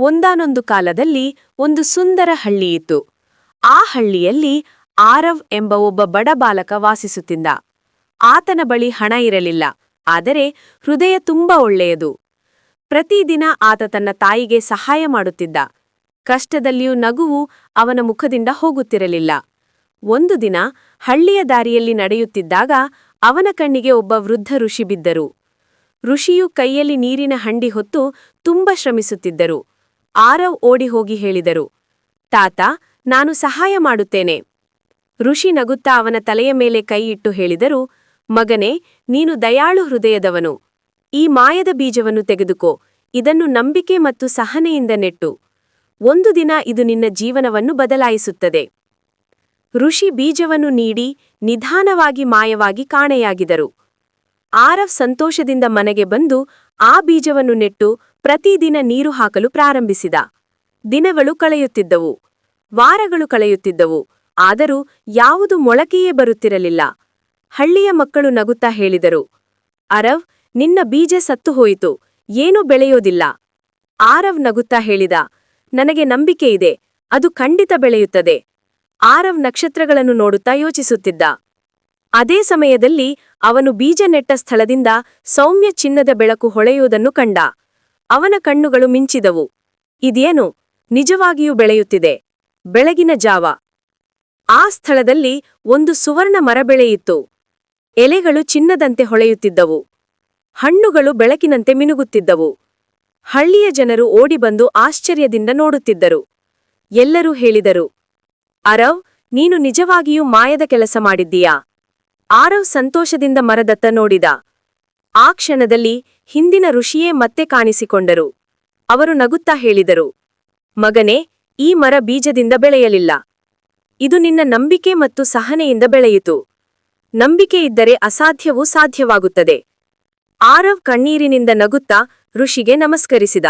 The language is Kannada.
ಒಂದಾನೊಂದು ಕಾಲದಲ್ಲಿ ಒಂದು ಸುಂದರ ಹಳ್ಳಿಯಿತ್ತು. ಆ ಹಳ್ಳಿಯಲ್ಲಿ ಆರವ್ ಎಂಬ ಒಬ್ಬ ಬಡ ಬಾಲಕ ವಾಸಿಸುತ್ತಿದ್ದ. ಆತನ ಬಳಿ ಹಣ ಇರಲಿಲ್ಲ, ಆದರೆ ಹೃದಯ ತುಂಬ ಒಳ್ಳೆಯದು. ಪ್ರತಿದಿನ ಆತ ತನ್ನ ತಾಯಿಗೆ ಸಹಾಯ ಮಾಡುತ್ತಿದ್ದ. ಕಷ್ಟದಲ್ಲಿಯೂ ನಗುವು ಅವನ ಮುಖದಿಂದ ಹೋಗುತ್ತಿರಲಿಲ್ಲ. ಒಂದು ದಿನ ಹಳ್ಳಿಯ ದಾರಿಯಲ್ಲಿ ನಡೆಯುತ್ತಿದ್ದಾಗ ಅವನ ಕಣ್ಣಿಗೆ ಒಬ್ಬ ವೃದ್ಧ ಋಷಿ ಬಿದ್ದರು. ಋಷಿಯು ಕೈಯಲ್ಲಿ ನೀರಿನ ಹಂಡಿ ಹೊತ್ತು ತುಂಬ ಶ್ರಮಿಸುತ್ತಿದ್ದರು. ಆರವ್ ಓಡಿ ಹೋಗಿ ಹೇಳಿದರು. ತಾತ, ನಾನು ಸಹಾಯ ಮಾಡುತ್ತೇನೆ. ಋಷಿ ನಗುತ್ತಾ ಅವನ ತಲೆಯ ಮೇಲೆ ಕೈ ಇಟ್ಟು ಹೇಳಿದರು, ಮಗನೇ, ನೀನು ದಯಾಳು ಹೃದಯದವನು. ಈ ಮಾಯದ ಬೀಜವನ್ನು ತೆಗೆದುಕೋ. ಇದನ್ನು ನಂಬಿಕೆ ಮತ್ತು ಸಹನೆಯಿಂದ ನೆಟ್ಟು. ಒಂದು ದಿನ ಇದು ನಿನ್ನ ಜೀವನವನ್ನು ಬದಲಾಯಿಸುತ್ತದೆ. ಋಷಿ ಬೀಜವನ್ನು ನೀಡಿ ನಿಧಾನವಾಗಿ ಮಾಯವಾಗಿ ಕಾಣೆಯಾಗಿದರು. ಆರವ್ ಸಂತೋಷದಿಂದ ಮನೆಗೆ ಬಂದು ಆ ಬೀಜವನ್ನು ನೆಟ್ಟು ಪ್ರತಿದಿನ ನೀರು ಹಾಕಲು ಪ್ರಾರಂಭಿಸಿದ. ದಿನಗಳು ಕಳೆಯುತ್ತಿದ್ದವು. ವಾರಗಳು ಕಳೆಯುತ್ತಿದ್ದವು. ಆದರೂ ಯಾವುದು ಮೊಳಕೆಯೇ ಬರುತ್ತಿರಲಿಲ್ಲ. ಹಳ್ಳಿಯ ಮಕ್ಕಳು ನಗುತ್ತಾ ಹೇಳಿದರು, ಅರವ್, ನಿನ್ನ ಬೀಜ ಸತ್ತು ಹೋಯಿತು. ಏನೂ ಬೆಳೆಯೋದಿಲ್ಲ. ಆರವ್ ನಗುತ್ತಾ ಹೇಳಿದ, ನನಗೆ ನಂಬಿಕೆ ಇದೆ. ಅದು ಖಂಡಿತ ಬೆಳೆಯುತ್ತದೆ. ಆರವ್ ನಕ್ಷತ್ರಗಳನ್ನು ನೋಡುತ್ತಾ ಯೋಚಿಸುತ್ತಿದ್ದ. ಅದೇ ಸಮಯದಲ್ಲಿ ಅವನು ಬೀಜ ನೆಟ್ಟ ಸ್ಥಳದಿಂದ ಸೌಮ್ಯ ಚಿನ್ನದ ಬೆಳಕು ಹೊಳೆಯುವುದನ್ನು ಕಂಡ. ಅವನ ಕಣ್ಣುಗಳು ಮಿಂಚಿದವು. ಇದೇನು? ನಿಜವಾಗಿಯೂ ಬೆಳೆಯುತ್ತಿದೆ. ಬೆಳಗಿನ ಜಾವ. ಆ ಸ್ಥಳದಲ್ಲಿ ಒಂದು ಸುವರ್ಣ ಮರ ಬೆಳೆಯಿತ್ತು ಎಲೆಗಳು ಚಿನ್ನದಂತೆ ಹೊಳೆಯುತ್ತಿದ್ದವು. ಹಣ್ಣುಗಳು ಬೆಳಕಿನಂತೆ ಮಿನುಗುತ್ತಿದ್ದವು. ಹಳ್ಳಿಯ ಜನರು ಓಡಿಬಂದು ಆಶ್ಚರ್ಯದಿಂದ ನೋಡುತ್ತಿದ್ದರು. ಎಲ್ಲರೂ ಹೇಳಿದರು, ಅರವ್, ನೀನು ನಿಜವಾಗಿಯೂ ಮಾಯದ ಕೆಲಸ ಮಾಡಿದ್ದೀಯಾ? ಆರವ್ ಸಂತೋಷದಿಂದ ಮರದತ್ತ ನೋಡಿದ. ಆ ಕ್ಷಣದಲ್ಲಿ ಹಿಂದಿನ ಋಷಿಯೇ ಮತ್ತೆ ಕಾಣಿಸಿಕೊಂಡರು. ಅವರು ನಗುತ್ತಾ ಹೇಳಿದರು, ಮಗನೇ, ಈ ಮರ ಬೀಜದಿಂದ ಬೆಳೆಯಲಿಲ್ಲ. ಇದು ನಿನ್ನ ನಂಬಿಕೆ ಮತ್ತು ಸಹನೆಯಿಂದ ಬೆಳೆಯಿತು. ನಂಬಿಕೆ ಇದ್ದರೆ ಅಸಾಧ್ಯವೂ ಸಾಧ್ಯವಾಗುತ್ತದೆ. ಆರವ್ ಕಣ್ಣೀರಿನಿಂದ ನಗುತ್ತಾ ಋಷಿಗೆ ನಮಸ್ಕರಿಸಿದ.